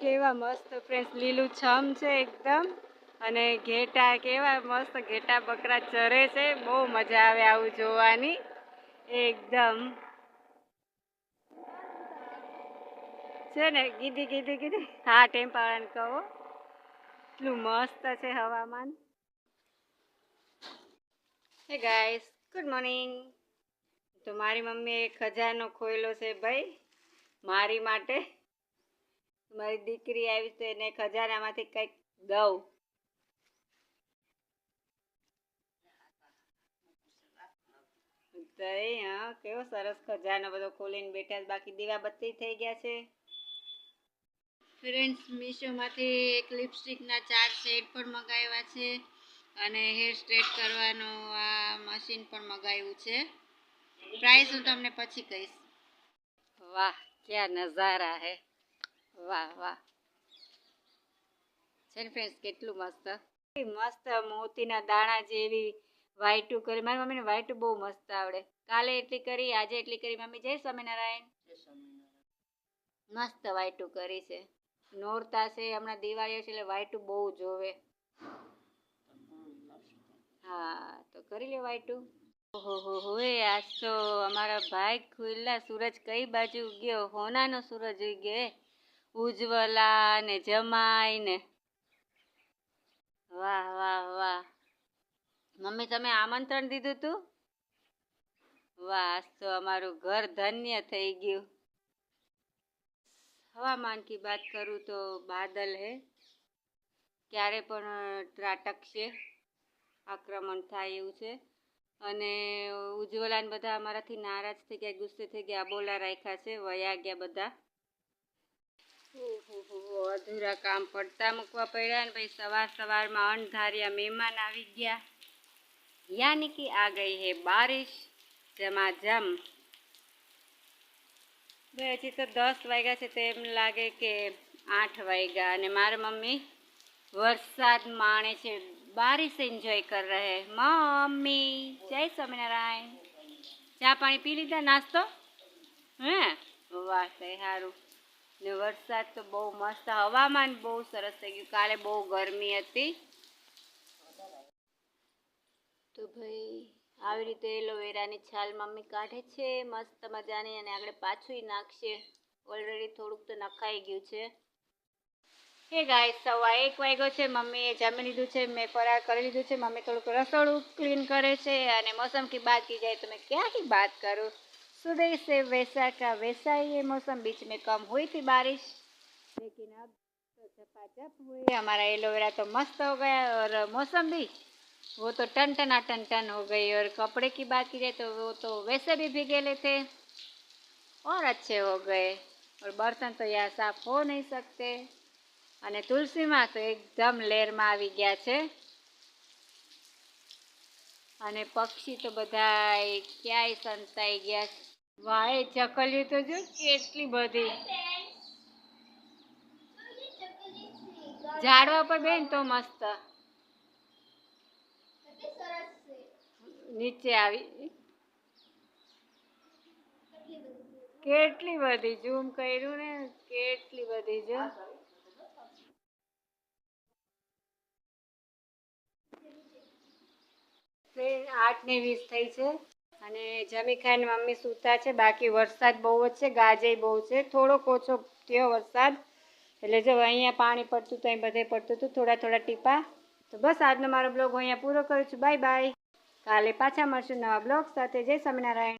કેવા મસ્ત ફ્રેન્ડ્સ લીલું છમ છે એકદમ. અને ઘેટા કેવા મસ્ત, ઘેટા બકરા ચરે છે. બહુ મજા આવે આવું જોવાની. એકદમ. છે ને, કીધી કીધી કીધી. હા ટેમ્પાવાળાને કહો. એટલું મસ્ત છે હવામાન. હે ગાઈસ ગુડ મોર્નિંગ તો મારી મમ્મીએ ખજાનો ખોયલો છે ભાઈ, મારી માટે. મારી દીકરી આવી તો એને ખજાનામાંથી કંઈક દઉં. તો એ હા કેવો સરસ ખજાનો બધો ખોલીને બેઠા બાકી દીવા બત્તી થઈ ગયા છે? ફ્રેન્ડ્સ મીશોમાંથી એક લિપસ્ટિકના ચાર શેડ પણ મગાવ્યા છે અને હેર સ્ટ્રેટ કરવાનું આ મશીન પણ મગાવ્યું છે. પ્રાઇસ હું તમને પછી કહીશ. વાહ ક્યાં નજારા હે. વાહ વાહ. છે ને ફ્રેન્ડ્સ કેટલું મસ્ત. મસ્ત મોતીના દાણા જેવી વાઈટું કરી. મારી મમ્મીને વાઈટું બહુ મસ્ત આવડે. કાલે એટલી કરી આજે એટલી કરી. મમ્મી જય સ્વામિનારાયણ. મસ્ત વાઈટું કરી છે. નોરતા છે હમણાં દિવાળીઓ છે એટલે વાઈટું બહુ જોવે. હા તો કરી લે વાઈટું ઓહો હો હો એ આજ તો અમારા ભાઈ ખુલ્લા સૂરજ કઈ બાજુ ગયો હોનાનો સૂરજ ઉગ્યો ઉજ્જવલા ને જમાઈ ને વાહ વાહ વાહ. મમ્મી, તમે આમંત્રણ દીધું તું? વાહ, તો અમારું ઘર ધન્ય થઈ ગયું. હવામાન કી બાત કરું તો બાદલ હે. ક્યારે પણ ત્રાટકશે આક્રમણ થાય એવું છે. અને ઉજ્જવલા ને બધા અમારાથી નારાજ થઈ ગયા, ગુસ્સે થઈ ગયા બોલા રાખ્યા છે, વયા ગયા બધા. અધૂરા કામ પડતા મૂકવા પડ્યા ને ભાઈ સવાર સવારમાં અણધાર્યા મહેમાન આવી ગયા. યાની કે આ ગઈ હે બારિશ જમાજમ ભાઈ હજી તો દસ વાગ્યા છે તો એમ લાગે કે આઠ વાગ્યા અને મારા મમ્મી વરસાદ માણે છે, બારિશ એન્જોય કર રહે. મમ્મી, જય સ્વામિનારાયણ. ચા પાણી પી લીધા? નાસ્તો? હે? વાહ સારું ને વરસાદ તો બહુ મસ્ત, હવામાન બહુ સરસ થઈ ગયું. કાલે બહુ ગરમી હતી. તો ભાઈ, આવી રીતે એલોવેરાની છાલ મમ્મી કાઢે છે, મસ્ત મજાની, અને આગળ પાછું નાખશે. ઓલરેડી થોડુંક તો નખાઈ ગયું છે. હે ગાય સવા એક વાગ્યો છે, મમ્મીએ જમી લીધું છે, મેં ફરાર કરી લીધું છે, મમ્મી થોડુંક રસોડું ક્લીન કરે છે, અને મોસમ કી બાત કી જાય, તો મેં ક્યાંથી બાત કરું? सुबह से वैसा का वैसा ही ये मौसम बीच में कम हुई थी बारिश लेकिन अब तो झपाझप हुई हमारा एलोवेरा तो मस्त हो गया और मौसम भी वो तो टन टना टन टन हो गई और कपड़े की बात की जाए तो वो तो वैसे भी भीगेले थे और अच्छे हो गए और बर्तन तो यहाँ साफ हो नहीं सकते અને તુલસીમાં તો એકદમ લેરમાં આવી ગયા છે અને પક્ષી તો બધા ક્યાંય સંતાઈ ગયા છે એ ચકલીઓ તો જો કેટલી બધી. ઝાડવા પર બેન તો મસ્ત. નીચે આવી. કેટલી બધી ઝૂમ કર્યું ને, કેટલી બધી જો. આઠ ને વીસ થઈ છે. અને જમી મમ્મી સૂતા છે. બાકી વરસાદ બહુ જ છે, ગાજે બહુ છે. થોડોક ઓછો થયો વરસાદ. એટલે જો અહીંયા પાણી પડતું હતું અહીં બધે પડતું હતું. થોડા થોડા ટીપા. તો બસ આજનો મારો બ્લોગ અહીંયા પૂરો કરું છું. Bye bye. કાલે પાછા મળશું નવા બ્લોગ સાથે. જય સ્વામિનારાયણ.